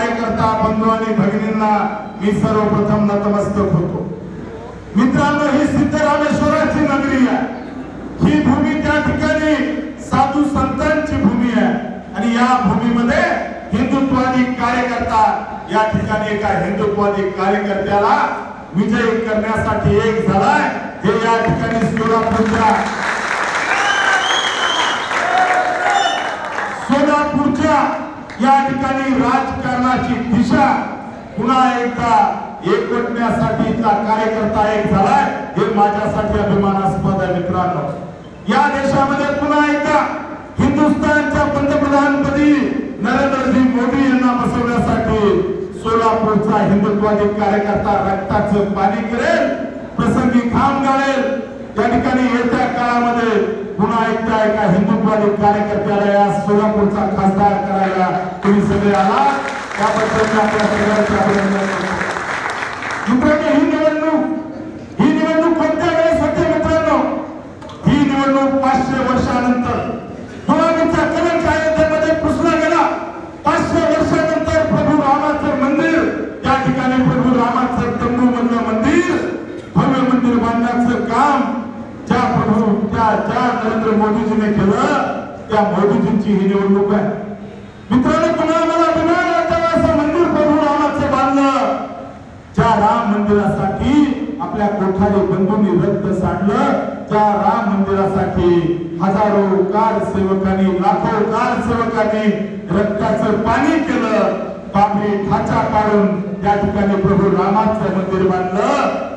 कार्यकर्ता बंधू आणि भगिनींना मी सर्वप्रथम नतमस्तक होतो. मित्रांनो ही सिद्धरामेश्वराची नगरी आहे. ही भूमी त्या ठिकाणी साधू संतांची भूमी आहे. आणि या भूमीमध्ये हिंदुत्वादी कार्यकर्ता या ठिकाणी एका हिंदुत्वादी कार्यकर्त्याला विजयी करण्यासाठी एक झालाय. हे या ठिकाणी सोलापूरच्या या ठिकाणी राजकारणाची दिशा पुन्हा एकदा एकवटण्यासाठीचा कार्यकर्ता एक झालाय हे माझ्यासाठी अभिमानास्पद आहे मित्रांनो. या देशामध्ये पुन्हा एकदा हिंदुस्थानच्या पंतप्रधानपदी नरेंद्रजी मोदी यांना बसवण्यासाठी सोलापूरचा हिंदुत्वादी कार्यकर्ता रक्ताचं पाणी करेल प्रसंगी खाम गाळेल त्या ठिकाणी येत्या काळामध्ये पुन्हा एकदा एका हिंदुत्वादी कार्यकर्त्याला या सोलापूरचा खासदार करायला तुम्ही सगळे आला त्याबद्दल आपल्या सगळ्यांचे अभिनंदन मित्रांनो ही निवडणूक ही निवडणूक कोणत्या वेळेस होते मित्रांनो? ही निवडणूक पाचशे वर्षानंतर गुलामीचा कलंक अयोध्येमध्ये पुसला गेला. पाचशे वर्षानंतर प्रभू रामाचं मंदिर त्या ठिकाणी प्रभू रामाचं तंबू मधलं मंदिर भव्य मंदिर बांधण्याचं काम प्रभू नरेंद्र मोदीजीने केलं त्या मोदीजींची ही निवडणूक आहे. मित्रांनो तुम्हाला मला अभिमान असं मंदिर प्रभू रामाचं बांधलं. ज्या राम मंदिरासाठी आपल्या कोठारी बंधूंनी रक्त सांडलं त्या राम मंदिरासाठी हजारो कार सेवकांनी लाखो कार सेवकांनी रक्ताचं पाणी केलं. बाबरी खाचा काढून त्या ठिकाणी प्रभू रामाचं मंदिर बांधलं.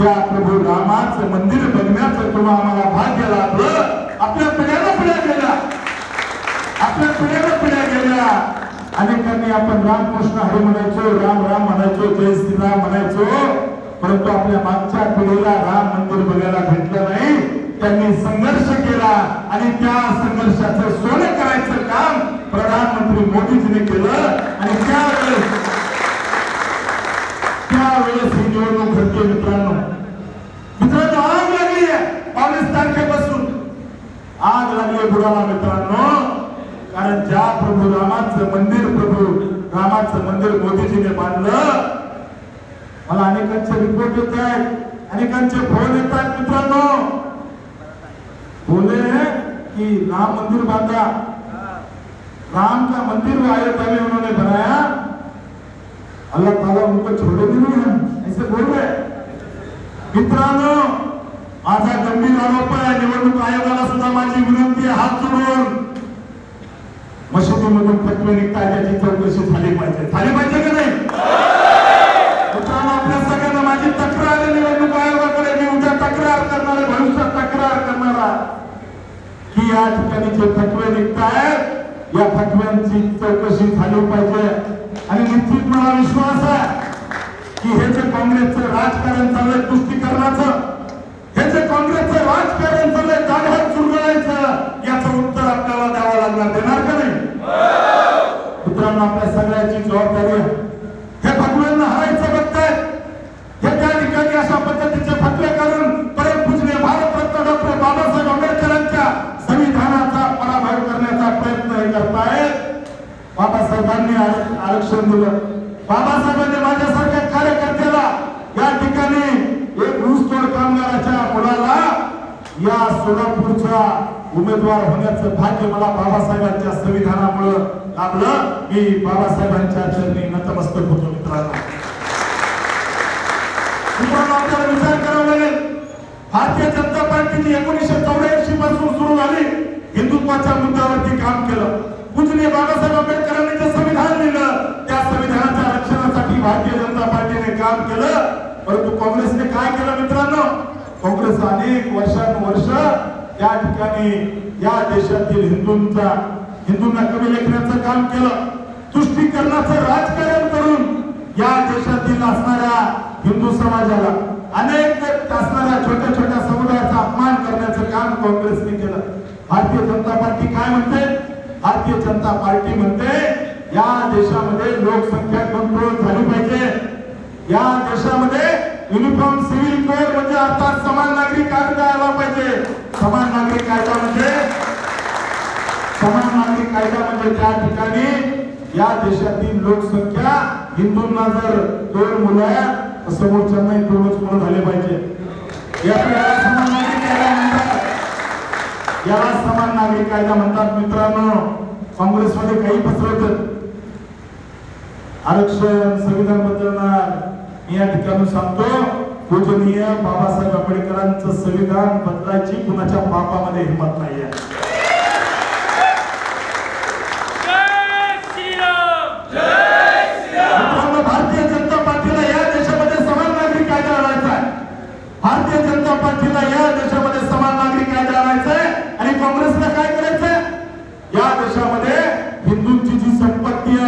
त्या प्रभू रामाचं मंदिर बघण्याचं तुम्हा आम्हाला भाग्य लाभलं. आपल्या पिढ्याला पिढ्या गेल्या. आपल्या पिढ्याला पिढ्या गेल्या. अनेकांनी आपण रामकृष्ण हरी म्हणायचो राम राम म्हणायचो जय श्रीराम म्हणायचो. परंतु आपल्या मागच्या पिढीला राम मंदिर बघायला भेटलं नाही. त्यांनी संघर्ष केला आणि त्या संघर्षाचं सोनं करायचं काम प्रधानमंत्री मोदीजीने केलं. आणि त्यावेळेस त्यावेळेस ही निवडणूक घडते मित्रांनो मित्रांनो आग लागली आहे बावीस तारखेपासून आग लागली बुडाला मित्रांनो कारण ज्या प्रभू रामाचं मंदिर प्रभू रामाचं मंदिर मोदीजीने बांधलं मला अनेकांचे रिपोर्ट येत आहेत अनेकांचे फोन येत आहेत मित्रांनो बोले कि राम मंदिर बांधा राम का मंदिर आयोजन उन्होंने बनाया अल्लाह ताला उनको छोड़ेंगे नहीं हम ऐसे बोल रहे मित्रांनो माझा गंभीर आरोप आहे निवडणूक आयोगाला सुद्धा माझी विनंती आहे हात जोडून. मशिदीमधून फतवे निघतात त्याची चौकशी झाली पाहिजे. झाली पाहिजे का नाही? मित्रांनो आपल्या सगळ्यांना माझी तक्रार आहे निवडणूक आयोगाकडे मी उद्या तक्रार करणार आहे भविष्यात तक्रार करणारा की या ठिकाणी जे फतवे निघतायत या फतव्यांची चौकशी झाली पाहिजे. निश्चित मला विश्वास आहे की हे जे काँग्रेसचं राजकारण चाललंय तुष्टीकरणाचं हे जे काँग्रेसचं राजकारण चाललंय जागेवर चुरगळायचं याचं उत्तर आपल्याला द्यावं लागणार. देणार का नाही? मित्रांनो आपल्या सगळ्याची जबाबदारी आहे. आरक्षण दिलं. बाबासाहेबांनी माझ्यासारख्या कार्यकर्त्याला या ठिकाणी एक ऊसतोड कामगाराच्या मुलाला या सोलापूरचा उमेदवार होण्याचं भाग्य मला बाबासाहेबांच्या संविधानामुळं लाभलं. मी बाबासाहेबांच्या चरणी नतमस्तक होतो मित्रांनो. आपल्याला विचार करावा लागेल. भारतीय जनता पार्टीची एकोणीसशे चौऱ्याऐंशी पासून सुरू झाली. हिंदुत्वाच्या मुद्द्यावरती काम केलं. पूजनीय बाबासाहेब आंबेडकरांनी जे संविधान लिहिलं त्या संविधानाच्या रक्षणासाठी भारतीय जनता पार्टीने काम केलं. परंतु काँग्रेसने काय केलं मित्रांनो? काँग्रेस अनेक वर्षानुवर्ष या ठिकाणी या देशातील हिंदूंचा हिंदूंना कमी लेखण्याचं काम केलं. तुष्टीकरणाचं राजकारण करून या देशातील असणाऱ्या हिंदू समाजाला अनेक असणाऱ्या छोट्या छोट्या समुदायाचा अपमान करण्याचं काम काँग्रेसने केलं. भारतीय जनता पार्टी काय म्हणते? भारतीय जनता पार्टी म्हणते या देशामध्ये लोकसंख्या कंट्रोल झाली पाहिजे. या देशामध्ये युनिफॉर्म सिव्हिल कोड म्हणजे अर्थात समान नागरिक कायदा आला पाहिजे. समान नागरिक कायदा म्हणजे समान नागरिक कायदा म्हणजे त्या ठिकाणी या देशातील लोकसंख्या हिंदूंना जर दोन मुलं आहे, तर समोरच्यांना दोनच मुलं झाले पाहिजे. या समान नागरिक कायदा याला समान नागरिक कायदा म्हणतात. मित्रांनो काँग्रेसमध्ये काही पसरवतात आरक्षण संविधान बदलणार मी या ठिकाणी सांगतो पूजनीय बाबासाहेब आंबेडकरांचं संविधान बदलायची कुणाच्या पापामध्ये हिंमत नाहीये. आहे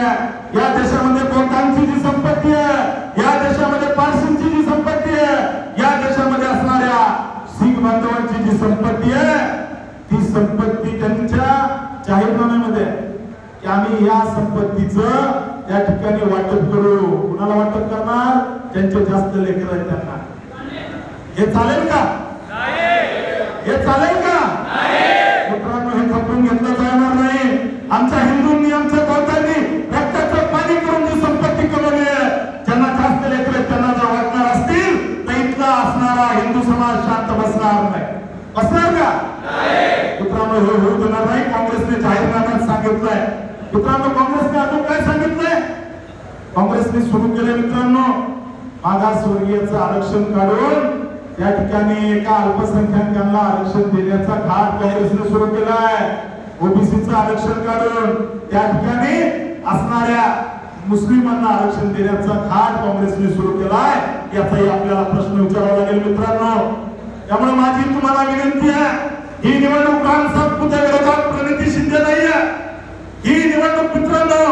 आहे. या देशामध्ये बौद्धांची जी संपत्ती आहे या देशामध्ये पारसींची जी संपत्ती आहे या देशामध्ये असणाऱ्या शीख बांधवांची जी संपत्ती आहे ती संपत्ती त्यांच्या जाहीरनाम्यामध्ये की आम्ही या संपत्तीचं त्या ठिकाणी वाटप करू. कुणाला वाटप करणार? ज्यांचे जास्त लेकर आहेत त्यांना. हे चालेल का? हे चालेल का? मित्रांनो हे खपवून घेतलं जाणार नाही. आमच्या बौद्धांनी रक्ताचं पाणी करून जी संपत्ती कमवली आहे ज्यांना जास्त लेकर आहेत त्यांना जर वाटणार असतील तर इथला असणारा हिंदू समाज शांत बसणार नाही बसणार का मित्रांनो हे होऊ देणार नाही काँग्रेसने जाहीरनाम्यात सांगितलंय मित्रांनो काँग्रेसने अजून काय सांगितलंय? काँग्रेसने सुरू केलं मित्रांनो मागासवर्गीयाचं आरक्षण काढून त्या ठिकाणी एका अल्पसंख्याकांना आरक्षण देण्याचा घाट काँग्रेसने सुरू केलाय. ओबीसीचं आरक्षण काढून त्या ठिकाणी असणाऱ्या मुस्लिमांना आरक्षण देण्याचा घाट काँग्रेसने सुरू केलाय याचाही आपल्याला प्रश्न विचारावा लागेल मित्रांनो. त्यामुळे माझी तुम्हाला विनंती आहे ही निवडणूक राम सातपुत्या विरोधात प्रणिती शिंदे नाहीये. ही निवडणूक मित्रांनो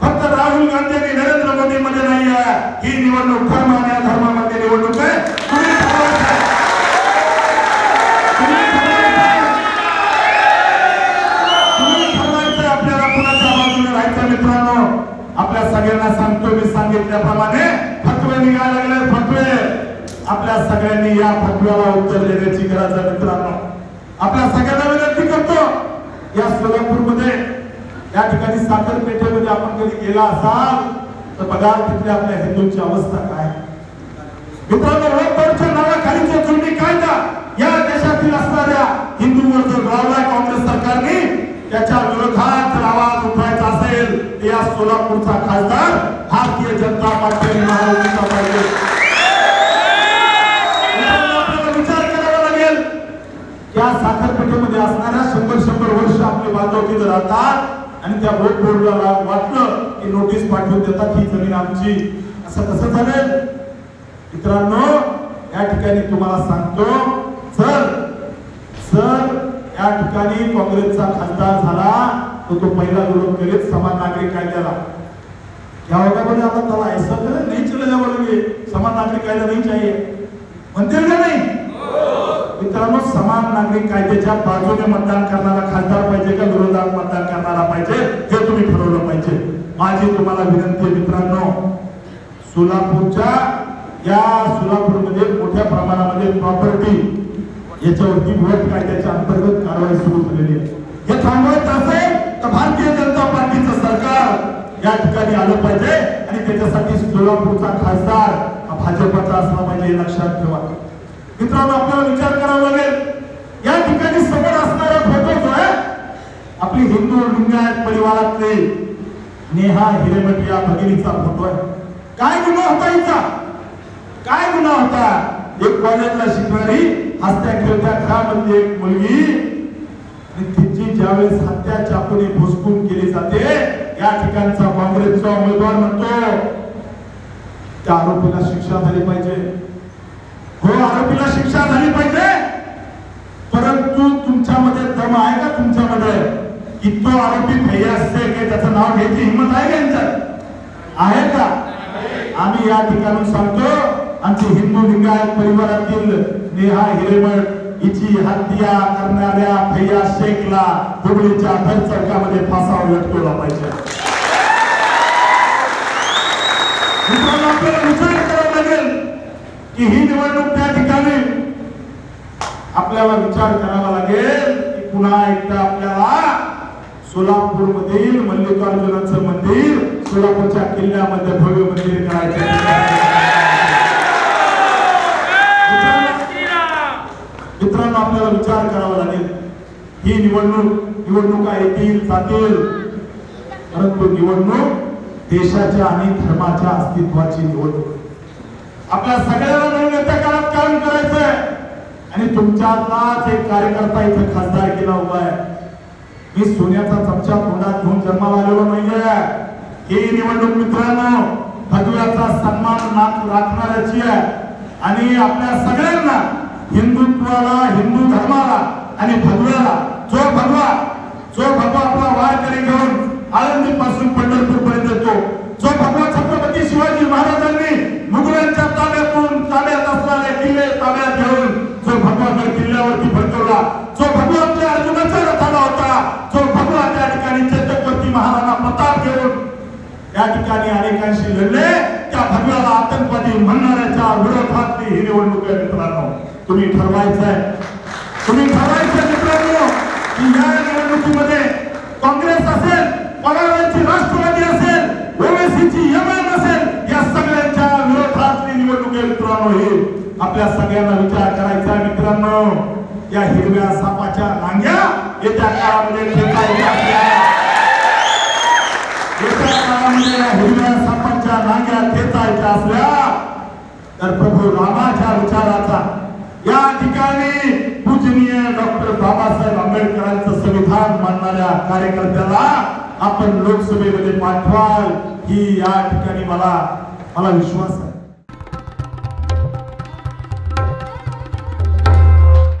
फक्त राहुल गांधी आणि नरेंद्र मोदी मध्ये नाही आहे ही निवडणूक धर्म आणि अधर्मामध्ये निवडणूक आहे. तुम्ही मित्रांनो? आपल्या सगळ्यांना सांगतो मी सांगितल्याप्रमाणे फतवे निघायला लागले फतवे. आपल्या सगळ्यांनी या फतव्याला उत्तर देण्याची गरज आहे मित्रांनो. आपल्या सगळ्यांना विनंती करतो या सोलापूरमध्ये या ठिकाणी साखर पेठेमध्ये आपण कधी गेला असाल तर बघा तिथल्या आपल्या हिंदूंची अवस्था काय? मित्रांनो वोटच्या नावाखाली जो कायदा या देशातील असणाऱ्या हिंदूंवर जो लावलाय काँग्रेस सरकारने त्याच्या विरोधात आवाज उठवायचा असेल या सोलापूरचा खासदार भारतीय जनता पार्टी महाराष्ट्राचा पाहिजे आपल्याला विचार करावा लागेल या साखरपेठेमध्ये असणाऱ्या शंभर शंभर वर्ष आपले बांधव तिथे राहतात आणि त्या बोट बोर्डला वाटलं की नोटीस पाठवून देतात ही जमीन आमची. असं कसं झालं मित्रांनो या ठिकाणी तुम्हाला सांगतो सर सर या ठिकाणी काँग्रेसचा खासदार झाला तो तो पहिला विरोध करेल समान नागरिक कायद्याला. क्या होगा बोले आता त्याला ऐसा नाही नहीं चले जावं लगे समान नागरिक कायदा नाही चाहिए म्हणतील का नाही? मित्रांनो समान नागरिक कायद्याच्या बाजूने मतदान करणारा खासदार पाहिजे का? विरोधात मतदान करणारा पाहिजे? हे तुम्ही ठरवलं पाहिजे. माझी तुम्हाला विनंती आहे मित्रांनो सोलापूरच्या या सोलापूरमध्ये मोठ्या प्रमाणामध्ये प्रॉपर्टी याच्यावरती वट कायद्याच्या अंतर्गत कारवाई सुरू झालेली आहे. हे थांबवायचं असेल तर भारतीय जनता पार्टीचं सरकार या ठिकाणी आलं पाहिजे आणि त्याच्यासाठी सोलापूरचा खासदार हा भाजपचा असला पाहिजे लक्षात ठेवा. मित्रांनो आपल्याला विचार करावा लागेल. या ठिकाणी समोर असणारा फोटो जो आहे आपली हिंदू लिंगायत परिवारातले नेहा हिरेमठ या भगिनीचा फोटो आहे. काय गुन्हा होता हिचा? काय गुन्हा होता? एक कॉलेजला शिकणारी हसत्या खेळत्या घरामधली एक मुलगी आणि तिची ज्यावेळेस हत्या चाकूने भुसकून केली जाते या ठिकाणचा काँग्रेसचा उमेदवार म्हणतो. त्या आरोपीला शिक्षा झाली पाहिजे. हो आरोपीला शिक्षा झाली पाहिजे. परंतु तुमच्यामध्ये दम आहे का तुमच्यामध्ये? की तो आरोपी भैया शेख आहे त्याचं नाव घ्यायची हिंमत आहे का यांच्यात? आहे का? आम्ही या ठिकाणी सांगतो आमची हिंदू लिंगायत परिवारातील नेहा हिरेमठ हिची हत्या करणाऱ्या भैया शेखला हुबळीच्या भर चौकामध्ये फासावर लटकवला पाहिजे मित्रांनो, आपल्याला विचार करावा लागेल की ही निवडणूक त्या ठिकाणी आपल्याला विचार करावा लागेल की पुन्हा एकदा आपल्याला सोलापूर मधील मल्लिकार्जुनाचं मंदिर सोलापूरच्या किल्ल्यामध्ये भव्य मंदिर करायचे मित्रांनो आपल्याला विचार करावा लागेल. ही निवडणूक निवडणुका येतील जातील. परंतु निवडणूक देशाच्या आणि धर्माच्या अस्तित्वाची निवडणूक. आपल्या सगळ्यांना नवीन येत्या काळात काम करायचंय. आणि तुमच्यातलाच एक कार्यकर्ता इथे खासदार केला उभा आहे. मी सोन्याचा चमचा तोंडात घेऊन जन्माला आलेलो नाहीये. ही निवडणूक मित्रांनो भगव्याचा सन्मान नाक राखणाऱ्याची आहे. आणि आपल्या सगळ्यांना हिंदुत्वाला हिंदू धर्माला आणि भगव्याला जो भगवा जो भगवा आपला वारकरी घेऊन आळंदी पासून पंढरपूर पर्यंत येतो जो भगवा छत्रपती शिवाजी महाराजांनी या ठिकाणी अनेकांशी लढले. त्या भगव्याला आतंकवादी म्हणणाऱ्याच्या विरोधातली ही निवडणूक आहे मित्रांनो. तुम्ही ठरवायचंय. तुम्ही ठरवायचं मित्रांनो की या निवडणुकीमध्ये काँग्रेस असेल पवारांची राष्ट्रवादी असेल ओवेसीची एमएन असेल या सगळ्यांच्या विरोधातली निवडणूक आहे मित्रांनो ही. आपल्या सगळ्यांना विचार करायचा आहे मित्रांनो. या हिरव्या सापाच्या नांग्या येत्या काळामध्ये ठेचायच्या आपल्याला. येत्या काळामध्ये या हिरव्या सापाच्या नांग्या ठेचायच्या असल्या तर प्रभू रामाच्या विचाराचा या ठिकाणी पूजनीय डॉक्टर बाबासाहेब आंबेडकरांचं संविधान मानणाऱ्या कार्यकर्त्याला आपण लोकसभेमध्ये पाठवाल. ही या ठिकाणी मला मला विश्वास आहे.